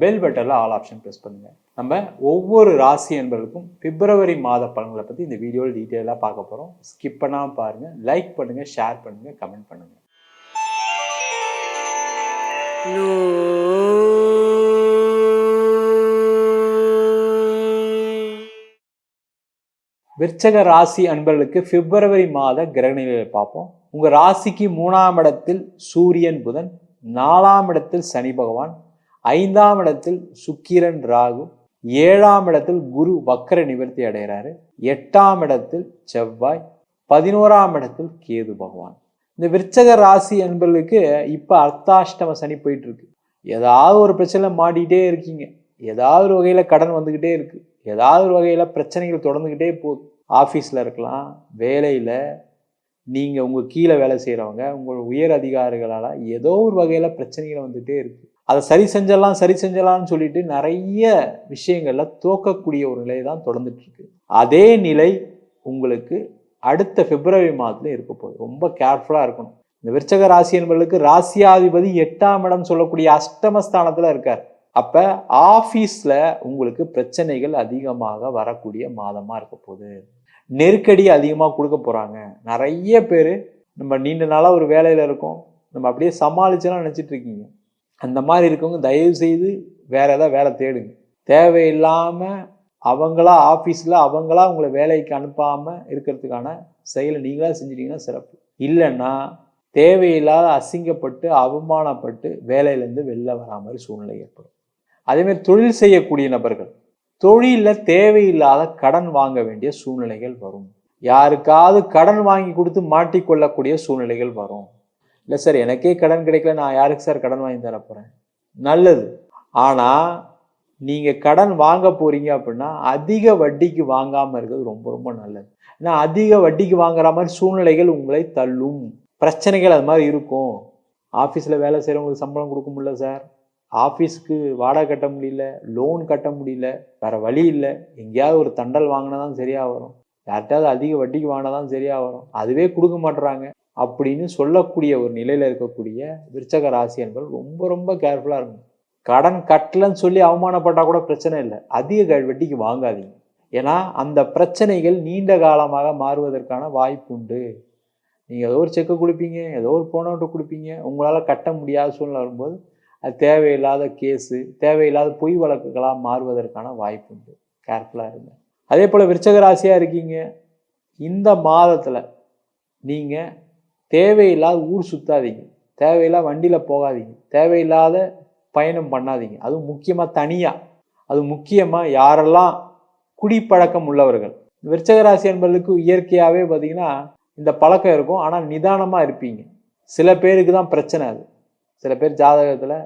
Bell பட்டனில் all option press பண்ணுங்கள் நம்ம ஒவ்வொரு ராசி என்பவருக்கும் பிப்ரவரி மாத பலன்களை பற்றி இந்த வீடியோவில் டீட்டெயிலாக பார்க்க போகிறோம் ஸ்கிப் பண்ணாமல் பாருங்கள் லைக் பண்ணுங்கள் ஷேர் பண்ணுங்கள் கமெண்ட் பண்ணுங்கள் விற்சக ராசி அன்பர்களுக்கு பிப்ரவரி மாத கிரகநிலையை பார்ப்போம். உங்கள் ராசிக்கு மூணாம் இடத்தில் சூரியன் புதன் நாலாம் இடத்தில் சனி பகவான் ஐந்தாம் இடத்தில் சுக்கிரன் ராகு ஏழாம் இடத்தில் குரு வக்கர நிவர்த்தி அடைகிறாரு எட்டாம் இடத்தில் செவ்வாய் பதினோராம் இடத்தில் கேது பகவான். இந்த விருச்சக ராசி என்பவர்களுக்கு இப்போ அர்த்தாஷ்டம சனி போயிட்டு இருக்கு ஏதாவது ஒரு பிரச்சனை மாட்டிகிட்டே இருக்கீங்க. ஏதாவது ஒரு வகையில் கடன் வந்துக்கிட்டே இருக்கு. ஏதாவது ஒரு வகையில் பிரச்சனைகள் தொடர்ந்துக்கிட்டே போகுது. ஆஃபீஸில் இருக்கலாம் வேலையில் நீங்கள் உங்கள் கீழே வேலை செய்கிறவங்க உங்கள் உயர் அதிகாரிகளால் ஏதோ ஒரு வகையில் பிரச்சனைகள் வந்துகிட்டே இருக்குது அதை சரி செஞ்சிடலாம் சரி செஞ்சிடலாம்னு சொல்லிட்டு நிறைய விஷயங்களில் தோக்கக்கூடிய ஒரு நிலை தான் தொடர்ந்துட்டுருக்கு. அதே நிலை உங்களுக்கு அடுத்த பிப்ரவரி மாதத்துல இருக்க போகுது. ரொம்ப கேர்ஃபுல்லாக இருக்கணும். இந்த விருச்சக ராசி என்பவர்களுக்கு ராசியாதிபதி எட்டாம் இடம் சொல்லக்கூடிய அஷ்டமஸ்தானத்தில் இருக்கார். அப்போ ஆஃபீஸில் உங்களுக்கு பிரச்சனைகள் அதிகமாக வரக்கூடிய மாதமாக இருக்க போகுது. நெருக்கடி அதிகமாக கொடுக்க போகிறாங்க நிறைய பேர் நம்ம நீண்ட நாளாக ஒரு வேலையில் இருக்கோம். நம்ம அப்படியே சமாளிச்செல்லாம் நினச்சிட்டு இருக்கீங்க. அந்த மாதிரி இருக்கவங்க தயவு செய்து வேற ஏதாவது வேலை தேடுங்க. தேவையில்லாமல் அவங்களா ஆஃபீஸில் அவங்களா உங்களை வேலைக்கு அனுப்பாமல் இருக்கிறதுக்கான செயலை நீங்களாக செஞ்சிட்டீங்கன்னா சிறப்பு. இல்லைன்னா தேவையில்லாத அசிங்கப்பட்டு அவமானப்பட்டு வேலையிலேருந்து வெளில வரா மாதிரி சூழ்நிலை ஏற்படும். அதேமாதிரி தொழில் செய்யக்கூடிய நபர்கள் தொழிலில் தேவையில்லாத கடன் வாங்க வேண்டிய சூழ்நிலைகள் வரும். யாருக்காவது கடன் வாங்கி கொடுத்து மாட்டிக்கொள்ளக்கூடிய சூழ்நிலைகள் வரும். இல்லை சார் எனக்கே கடன் கிடைக்கல நான் யாருக்கு சார் கடன் வாங்கி தர போகிறேன் நல்லது. ஆனால் நீங்கள் கடன் வாங்க போகிறீங்க அப்படின்னா அதிக வட்டிக்கு வாங்காமல் இருக்கிறது ரொம்ப ரொம்ப நல்லது. ஏன்னா அதிக வட்டிக்கு வாங்குற மாதிரி சூழ்நிலைகள் உங்களை தள்ளும். பிரச்சனைகள் அது மாதிரி இருக்கும். ஆஃபீஸில் வேலை செய்கிறவங்களுக்கு சம்பளம் கொடுக்க முடியல சார். ஆஃபீஸ்க்கு வாடகை கட்ட முடியல லோன் கட்ட முடியல வேறு வழி இல்லை. எங்கேயாவது ஒரு தண்டல் வாங்கினா தான் சரியாக வரும். யார்கிட்டயாவது அதிக வட்டிக்கு வாங்கினா தான் சரியாக வரும். அதுவே கொடுக்க மாட்டுறாங்க அப்படின்னு சொல்லக்கூடிய ஒரு நிலையில் இருக்கக்கூடிய விருச்சக ராசி என்பது ரொம்ப ரொம்ப கேர்ஃபுல்லாக இருக்கும் கடன் கட்டலன்னு சொல்லி அவமானப்பட்டால் கூட பிரச்சனை இல்லை. அதிக க- வட்டிக்கு வாங்காதீங்க. ஏன்னா அந்த பிரச்சனைகள் நீண்ட காலமாக மாறுவதற்கான வாய்ப்பு உண்டு. நீங்கள் ஏதோ ஒரு செக்கு கொடுப்பீங்க ஏதோ ஒரு போனோட்டு கொடுப்பீங்க. உங்களால் கட்ட முடியாத சூழ்நிலை வரும்போது அது தேவையில்லாத கேஸு தேவையில்லாத பொய் வழக்குகளாக மாறுவதற்கான வாய்ப்பு உண்டு. கேர்ஃபுல்லாக இருங்க. அதே போல் விருச்சக ராசியாக இருக்கீங்க. இந்த மாதத்தில் நீங்கள் தேவையில்லாத ஊர் சுத்தாதீங்க. தேவையில்லாத வண்டியில் போகாதீங்க. தேவையில்லாத பயணம் பண்ணாதீங்க. அதுவும் முக்கியமாக தனியாக அது முக்கியமாக யாரெல்லாம் குடிப்பழக்கம் உள்ளவர்கள். விருச்சகராசி என்பதற்கு என்பவர்களுக்கு இயற்கையாகவே பார்த்தீங்கன்னா இந்த பழக்கம் இருக்கும். ஆனால் நிதானமாக இருப்பீங்க. சில பேருக்கு தான் பிரச்சனை அது. சில பேர் ஜாதகத்தில்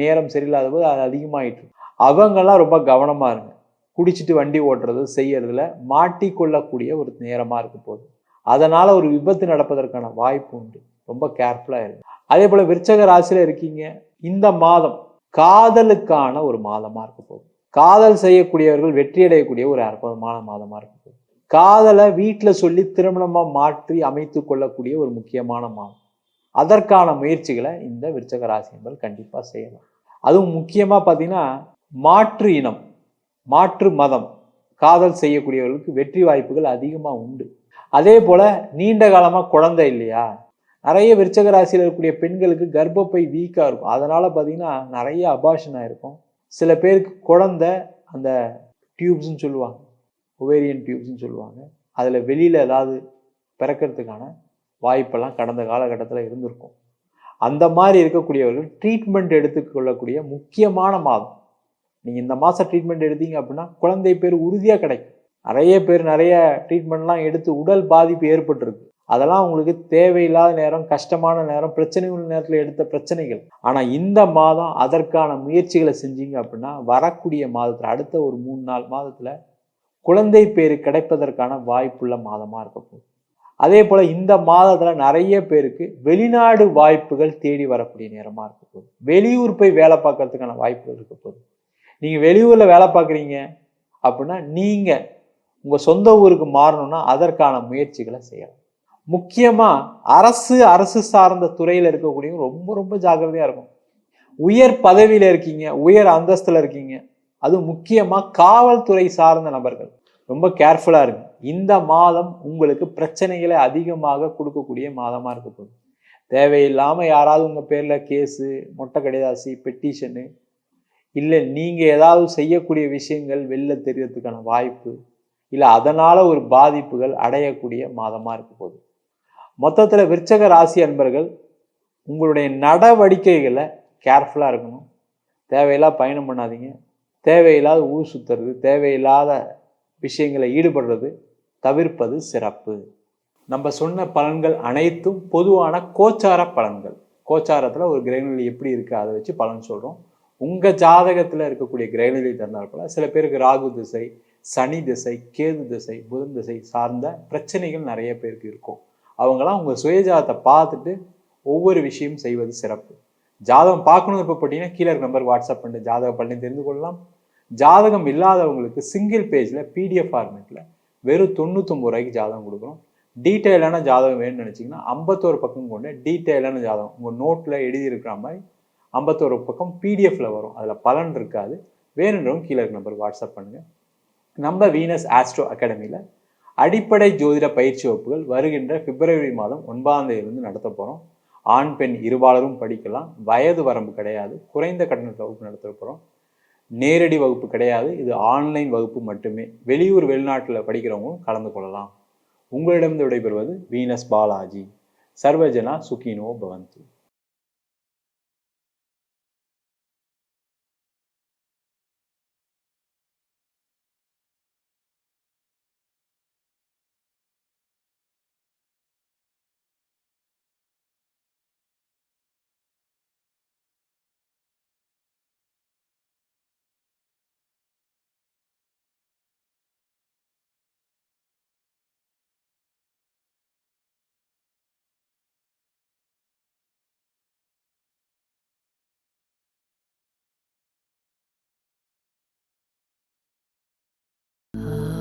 நேரம் சரியில்லாத போது அது அதிகமாகிட்டு அவங்கெல்லாம் ரொம்ப கவனமாக இருங்க. குடிச்சிட்டு வண்டி ஓட்டுறது செய்யறதுல மாட்டிக்கொள்ளக்கூடிய ஒரு நேரமாக இருக்க போகுது. அதனால் ஒரு விபத்து நடப்பதற்கான வாய்ப்பு உண்டு. ரொம்ப கேர்ஃபுல்லாக இருங்க அதே போல் விருச்சக ராசியில் இருக்கீங்க. இந்த மாதம் காதலுக்கான ஒரு மாதமாக இருக்க போகுது. காதல் செய்யக்கூடியவர்கள் வெற்றி அடையக்கூடிய ஒரு அற்புதமான மாதமாக இருக்க போகுது. காதலை வீட்டில் சொல்லி திருமணமாக மாற்றி அமைத்து கொள்ளக்கூடிய ஒரு முக்கியமான மாதம். அதற்கான முயற்சிகளை இந்த விருச்சக ராசி என்பது கண்டிப்பாக செய்யலாம். அதுவும் முக்கியமாக பார்த்தீங்கன்னா மாற்று இனம் மாற்று மதம் காதல் செய்யக்கூடியவர்களுக்கு வெற்றி வாய்ப்புகள் அதிகமாக உண்டு. அதே போல நீண்ட காலமாக குழந்தை இல்லையா? நிறைய விருச்சக ராசியில் இருக்கக்கூடிய பெண்களுக்கு கர்ப்பப்பை வீக்காக இருக்கும். அதனால் பார்த்தீங்கன்னா நிறைய அபாஷன் இருக்கும் சில பேருக்கு குழந்தை அந்த டியூப்ஸ்ன்னு சொல்லுவாங்க. ஒவேரியன் டியூப்ஸ்ன்னு சொல்லுவாங்க. அதில் வெளியில் ஏதாவது பிறக்கிறதுக்கான வாய்ப்பெல்லாம் கடந்த காலகட்டத்தில் இருந்திருக்கும். அந்த மாதிரி இருக்கக்கூடியவர்கள் ட்ரீட்மெண்ட் எடுத்துக்கொள்ளக்கூடிய முக்கியமான மாதம். நீங்கள் இந்த மாதம் ட்ரீட்மெண்ட் எடுத்தீங்க அப்படின்னா குழந்தை பேர் உறுதியாக கிடைக்கும். நிறைய பேர் நிறைய ட்ரீட்மெண்ட்லாம் எடுத்து உடல் பாதிப்பு ஏற்பட்டிருக்கு. அதெல்லாம் உங்களுக்கு தேவையில்லாத நேரம் கஷ்டமான நேரம் பிரச்சனைகள் நேரத்தில் எடுத்த பிரச்சனைகள். ஆனால் இந்த மாதம் அதற்கான முயற்சிகளை செஞ்சீங்க அப்படின்னா வரக்கூடிய மாதத்தில் அடுத்த ஒரு மூணு நாலு மாதத்தில் குழந்தை பேர் கிடைப்பதற்கான வாய்ப்புள்ள மாதமாக இருக்க போகுது. அதே போல் இந்த மாதத்தில் நிறைய பேருக்கு வெளிநாடு வாய்ப்புகள் தேடி வரக்கூடிய நேரமாக இருக்க போகுது. வெளியூர் போய் வேலை பார்க்கறதுக்கான வாய்ப்புகள் இருக்க போகுது. நீங்கள் வெளியூரில் வேலை பார்க்குறீங்க அப்படின்னா நீங்கள் உங்கள் சொந்த ஊருக்கு மாறணும்னா அதற்கான முயற்சிகளை செய்யலாம் முக்கியமாக அரசு அரசு சார்ந்த துறையில் இருக்கக்கூடியவங்க ரொம்ப ரொம்ப ஜாக்கிரதையாக இருக்கும் உயர் பதவியில் இருக்கீங்க உயர் அந்தஸ்தில் இருக்கீங்க. அது முக்கியமாக காவல்துறை சார்ந்த நபர்கள். ரொம்ப கேர்ஃபுல்லாக இருங்க. இந்த மாதம் உங்களுக்கு பிரச்சனைகளை அதிகமாக கொடுக்கக்கூடிய மாதமாக இருக்க போகுது. தேவையில்லாமல் யாராவது உங்கள் பேரில் கேஸு மொட்டை கடைதாசி பெட்டிஷனு இல்லை நீங்கள் ஏதாவது செய்யக்கூடிய விஷயங்கள் வெளில தெரியறதுக்கான வாய்ப்பு இல்லை அதனால் ஒரு பாதிப்புகள் அடையக்கூடிய மாதமாக இருக்க போகுது. மொத்தத்தில் விற்சக ராசி அன்பர்கள் உங்களுடைய நடவடிக்கைகளை கேர்ஃபுல்லாக இருக்கணும். தேவையில்லாத பயணம் பண்ணாதீங்க. தேவையில்லாத ஊர் சுற்றுறது தேவையில்லாத விஷயங்களை ஈடுபடுறது தவிர்ப்பது சிறப்பு. நம்ம சொன்ன பலன்கள் அனைத்தும் பொதுவான கோச்சார பலன்கள். கோச்சாரத்தில் ஒரு கிரகநிலை எப்படி இருக்குது அதை வச்சு பலன் சொல்கிறோம் உங்கள் ஜாதகத்தில் இருக்கக்கூடிய கிரகநிலை தந்தால் போல் சில பேருக்கு ராகு திசை சனி திசை கேது திசை புதன் திசை சார்ந்த பிரச்சனைகள் நிறைய பேருக்கு இருக்கும். அவங்களாம் உங்கள் சுயஜாதத்தை பார்த்துட்டு ஒவ்வொரு விஷயம் செய்வது சிறப்பு. ஜாதகம் பார்க்கணும் இப்போ போட்டிங்கன்னா கீழே நம்பர் வாட்ஸ்அப் பண்ணி ஜாதகம் பண்ணி தெரிந்து கொள்ளலாம். ஜாதகம் இல்லாதவங்களுக்கு சிங்கிள் பேஜில் பிடிஎஃப் ஃபார்மேட்டில் வெறும் தொண்ணூத்தொம்பது ரூபாய்க்கு ஜாதகம் கொடுக்குறோம் டீட்டெயிலான ஜாதகம் வேணும்னு நினச்சிங்கன்னா ஐம்பத்தோரு பக்கம் கொண்டு டீட்டெயிலான ஜாதகம். உங்கள் நோட்டில் எழுதியிருக்கிற மாதிரி ஐம்பத்தோரு பக்கம் பிடிஎஃப்ல வரும். அதில் பலன் இருக்காது. வேணுன்றவங்க கீழே இருக்க நம்பர் வாட்ஸ்அப் பண்ணுங்கள் நம்ம வீனஸ் ஆஸ்ட்ரோ அகாடமியில் அடிப்படை ஜோதிட பயிற்சி வகுப்புகள் வருகின்ற பிப்ரவரி மாதம் ஒன்பதாம் தேதியிலிருந்து நடத்த போகிறோம் ஆண் பெண் இருபாலரும் படிக்கலாம். வயது வரம்பு கிடையாது. குறைந்த கட்டணத்தில் வகுப்பு நடத்த போகிறோம் நேரடி வகுப்பு கிடையாது. இது ஆன்லைன் வகுப்பு மட்டுமே. வெளியூர் வெளிநாட்டில் படிக்கிறவங்களும் கலந்து கொள்ளலாம். உங்களிடம் விடைபெறுவது வீனஸ் பாலாஜி சர்வஜனா சுகினோ பவந்து. Oh.